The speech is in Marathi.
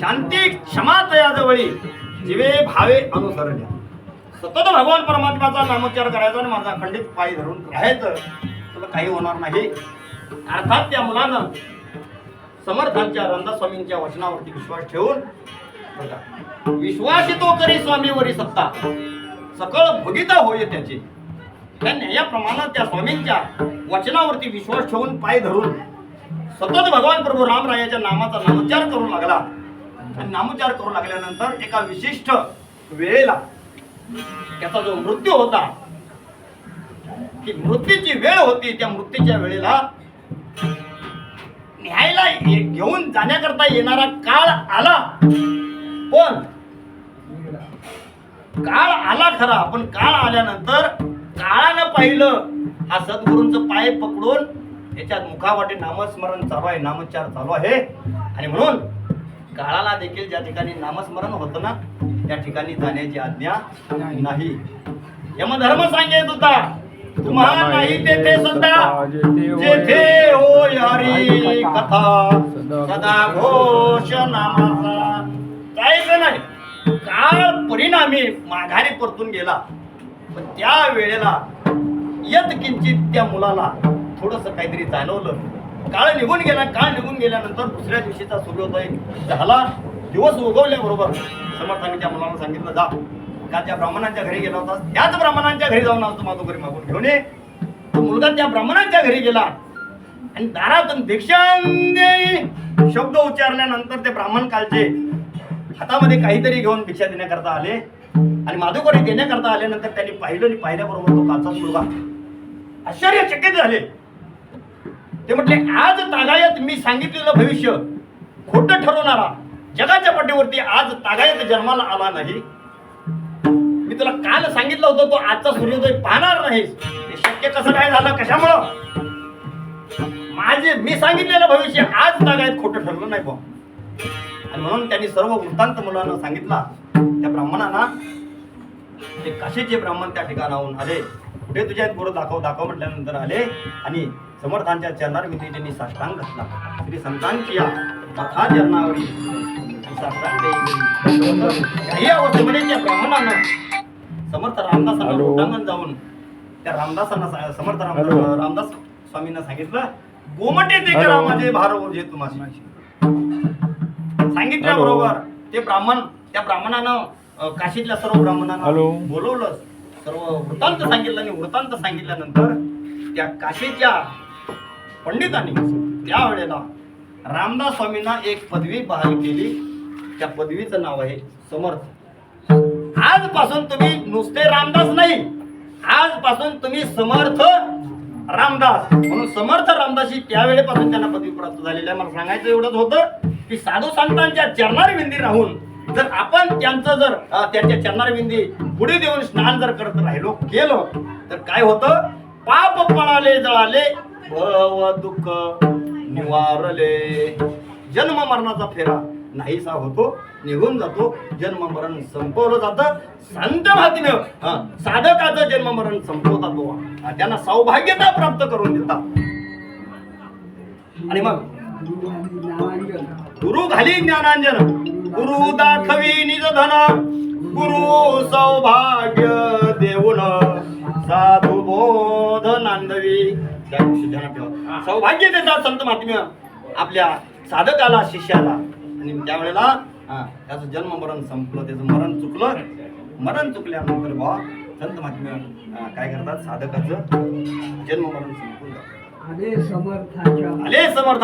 शांती क्षमा तयाजवळी जीवे भावे अनुसरण्या सतत भगवान परमात्म्याचा नामोच्चार करायचा आणि माझा खंडित पाय धरून राहायचं तुला काही होणार नाही. अर्थात त्या मुलानं समर्थांच्या रामदास स्वामींच्या वचनावरती विश्वास ठेवून बघा, विश्वासितो करी स्वामीवरी सत्ता. सकळ भगिता होय त्याची. त्या न्यायाप्रमाणे त्या स्वामींच्या वचनावरती विश्वास ठेवून पाय धरून सतत भगवान प्रभू रामरायाच्या नामाचा नामोच्चार करू लागला. आणि नामोच्चार करू लागल्यानंतर एका विशिष्ट वेळेला त्याचा जो मृत्यू होता ती मृत्यूची वेळ होती त्या मृत्यूच्या वेळेला न्यायला घेऊन जाण्याकरता येणारा काळ आला. पण काळ आला खरा पण काळ आल्यानंतर काळानं पाहिलं हा सद्गुरूंच पाय पकडून त्याच्यात मुखावाटे नामस्मरण चालू आहे नामोच्चार चालू आहे. आणि म्हणून काळाला देखील ज्या ठिकाणी नामस्मरण होतं ना त्या ठिकाणी जाण्याची आज्ञा नाही. यमधर्म सांगेत होता तुम्हाला नाही तेथे सदा. जेथे होय. हरी कथा. सदा घोष नामाचा. काय नाही. काळ परिणामी माघारी परतून गेला. पण त्या वेळेला यत किंचित त्या मुलाला थोडस काहीतरी जाणवलं. काळ निघून गेला काळ निघून गेल्यानंतर दुसऱ्या दिवशीचा सूर्योदय झाला. दिवस उगवल्याबरोबर समर्थांनी त्या मुलांना सांगितलं जा. का त्या ब्राह्मणांच्या घरी गेला होता त्याच ब्राह्मणांच्या घरी जाऊन आज माझं घरी मागून घेऊन ये. तो मुलगा त्या ब्राह्मणांच्या घरी गेला. आणि दारातून भिक्षांदेई शब्द उच्चारल्यानंतर ते ब्राह्मण कालचे हातामध्ये काहीतरी घेऊन भिक्षा देण्याकरता आले. आणि माधुकरी देण्याकरता आल्यानंतर त्यांनी पाहिलं आणि पाहिल्याबरोबर तो कालचाच मुलगा आश्चर्यचकित झाले. ते म्हटले आज तागायत मी सांगितलेलं भविष्य खोटं ठरवणारा जगाच्या पाठीवरती आज तागायत जन्माला आला नाही. मी तुला काल सांगितलं होतं तो आजचा सूर्योदय पाहणार नाही ते शक्य कसं काय झालं कशामुळं? माझे मी सांगितलेलं भविष्य आज तागायत खोटं ठरलं नाही बा आणि म्हणून त्यांनी सर्व वृत्तांत मुलांना सांगितला. त्या ब्राह्मणांना ते काशीचे ब्राह्मण त्या ठिकाणाहून आले. कुठे तुझ्या गुरु दाखव दाखव म्हटल्यानंतर आले आणि समर्थांच्या चरणार मी त्यांनी साष्टांग घातला श्री संतांची या कथा चरणावरी. काही अवस्थेमध्ये त्या ब्राह्मणानं समर्थ रामदासांना जाऊन त्या रामदासांना समर्थ राम. रामदास स्वामींना सांगितलं गोमटे ते करा. माझे भार ओझे तुम्हाला सांगितल्याबरोबर ते ब्राह्मण त्या ब्राह्मणानं काशीतल्या सर्व ब्राह्मणांना. बोलवलं सर्व वृत्तांत सांगितलं आणि वृत्तांत सांगितल्यानंतर त्या काशीच्या पंडितांनी त्यावेळेला रामदास स्वामींना एक पदवी बहाल केली. त्या पदवीचं नाव आहे समर्थ. आजपासून तुम्ही नुसते रामदास नाही आजपासून तुम्ही समर्थ रामदास. म्हणून समर्थ रामदासी त्यावेळेपासून त्यांना पदवी प्राप्त झालेली आहे. मला सांगायचं एवढंच होतं की साधू संतांच्या चरणारी विंदी राहून जर आपण त्यांचं जर त्यांच्या चरणारविंदी पुढे देऊन स्नान जर करत राहिलो केलं तर काय होतं? पाप पळाले जळाले भव दुःख निवारले. जन्म मरणाचा फेरा नाहीसा होतो निघून जातो. जन्म मरण संपवलं जातं. संत महात्म्य साधकाचं जन्म मरण संपवतात बुवा त्यांना सौभाग्यता प्राप्त करून देतात आणि मग गुरु घाली ज्ञानांजन. गुरु दाखवी निज धन गुरु सौभाग्य देऊन साधू बोध नांदवी. सौभाग्य देतात संत महात्म्य आपल्या साधकाला शिष्याला. आणि त्यावेळेला त्याचं जन्म मरण संपलं त्याचं मरण चुकलं. मरण चुकल्यानंतर बा संत महात्म्य काय करतात? साधकाचं जन्म मरण संपून जातं. आले समर्थाच्या आले समर्थ